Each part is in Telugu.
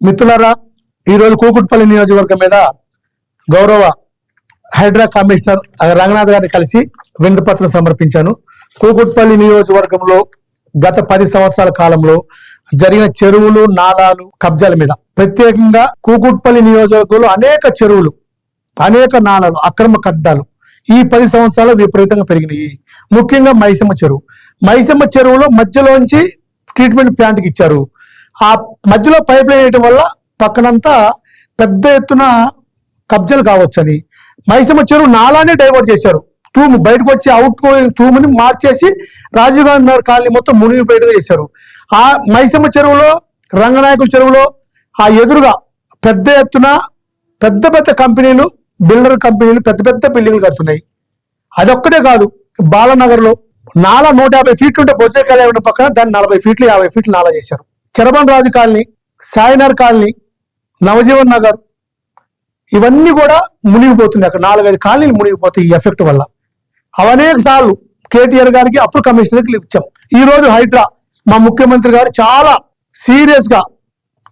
మిత్రులారా ఈరోజు కూకుట్పల్లి నియోజకవర్గం మీద గౌరవ హైడ్రా కమిషనర్ రంగనాథ్ గారిని కలిసి వినతిపత్రం సమర్పించాను. కూకుట్పల్లి నియోజకవర్గంలో గత పది సంవత్సరాల కాలంలో జరిగిన చెరువులు నాలాలు కబ్జాల మీద ప్రత్యేకంగా కూకుట్పల్లి నియోజకవర్గంలో అనేక చెరువులు అనేక నాళాలు అక్రమ కడ్డాలు ఈ పది సంవత్సరాలు విపరీతంగా పెరిగినాయి. ముఖ్యంగా మైసమ్మ చెరువు. మైసమ్మ చెరువులో మధ్యలోంచి ట్రీట్మెంట్ ప్లాంట్కి ఇచ్చారు. ఆ మధ్యలో పైప్ లైన్ వేయటం వల్ల పక్కనంతా పెద్ద ఎత్తున కబ్జాలు కావచ్చని. మైసమ్మ చెరువు నాలానే డైవర్ట్ చేశారు. తూము బయటకు వచ్చి అవుట్ గోయింగ్ తూముని మార్చేసి రాజీవ్ గాంధీ నగర్ కాలనీ మొత్తం మునిగిపోయేదిగా చేశారు. ఆ మైసమ్మ చెరువులో రంగనాయకుల చెరువులో ఆ ఎదురుగా పెద్ద ఎత్తున పెద్ద పెద్ద కంపెనీలు బిల్డర్ కంపెనీలు పెద్ద పెద్ద బిల్డింగ్లు కడుతున్నాయి. అదొక్కటే కాదు బాలనగర్లో నాలా నూట యాభై ఫీట్లు ఉంటే బొజ్జకాయ ఉన్న పక్కన దాన్ని నలభై ఫీట్లు యాభై ఫీట్లు నాలా చేశారు. చరబన్ రాజు కాలనీ సాయినార్ కాలనీ నవజీవన్ నగర్ ఇవన్నీ కూడా మునిగిపోతున్నాయి. అక్కడ నాలుగైదు కాలనీలు మునిగిపోతాయి ఈ ఎఫెక్ట్ వల్ల. అవనేక సార్లు కేటీఆర్ గారికి అప్పుడు కమిషనర్కి ఇచ్చాం. ఈ రోజు హైడ్రా మా ముఖ్యమంత్రి గారు చాలా సీరియస్గా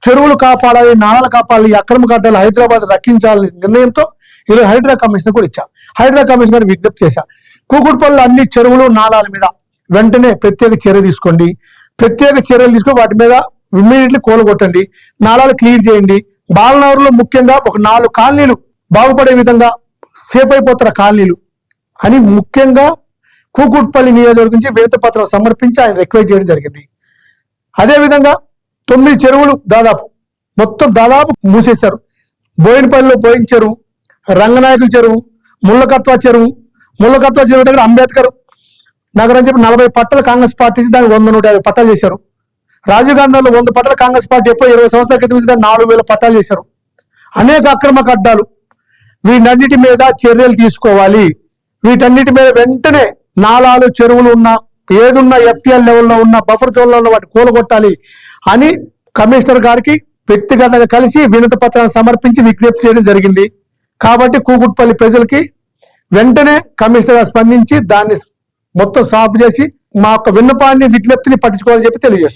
చెరువులు కాపాడాలి నాణాలు కాపాడాలి అక్రమ కట్టాలి హైదరాబాద్ రక్షించాలని నిర్ణయంతో ఈరోజు హైడ్రా కమిషనర్ కూడా ఇచ్చాం హైడ్రా కమిషనర్ విజ్ఞప్తి చేశా కూకుడుపల్లి అన్ని చెరువులు నాళాల మీద వెంటనే ప్రత్యేక చర్య తీసుకోండి. ప్రత్యేక చర్యలు తీసుకొని వాటి మీద ఇమ్మీడియట్లీ కూలగొట్టండి. నాళాలు క్లియర్ చేయండి. బాలనగర్లో ముఖ్యంగా ఒక నాలుగు కాలనీలు బాగుపడే విధంగా సేఫ్ అయిపోతున్న కాలనీలు అని ముఖ్యంగా కూకుట్పల్లి నియోజకవర్గం నుంచి వినతి పత్రం సమర్పించి ఆయన రిక్వెస్ట్ చేయడం జరిగింది. అదేవిధంగా తొమ్మిది చెరువులు దాదాపు మొత్తం దాదాపు మూసేశారు. బోయినపల్లిలో బోయిన చెరువు రంగనాయకుల చెరువు ముళ్ళకత్వ చెరువు ముళ్ళకత్వ చెరువు దగ్గర అంబేద్కర్ నగరం చెప్పి నలభై పట్టలు కాంగ్రెస్ పార్టీ దానికి వంద నూట యాభై పట్టాలు చేశారు. రాజీవ్ గాంధీలో వంద పట్టాలు కాంగ్రెస్ పార్టీ ఎప్పుడు ఇరవై సంవత్సరాల క్రితం దాన్ని నాలుగు వేల పట్టాలు చేశారు. అనేక అక్రమ కడ్డాలు వీటన్నిటి మీద చర్యలు తీసుకోవాలి. వీటన్నిటి మీద వెంటనే నాలాలు చెరువులు ఉన్న ఏదున్న ఎఫ్టీఎల్ లెవెల్లో ఉన్న బఫర్ జోన్లో ఉన్న వాటి కూలగొట్టాలి అని కమిషనర్ గారికి వ్యక్తిగతంగా కలిసి వినతి పత్రాన్ని సమర్పించి విజ్ఞప్తి చేయడం జరిగింది. కాబట్టి కూకుట్పల్లి ప్రజలకి వెంటనే కమిషనర్ గారు స్పందించి దాన్ని మొత్తం సాఫ్ చేసి మా యొక్క విన్నపాన్ని విజ్ఞప్తిని పట్టించుకోవాలని చెప్పి తెలియజేస్తున్నాం.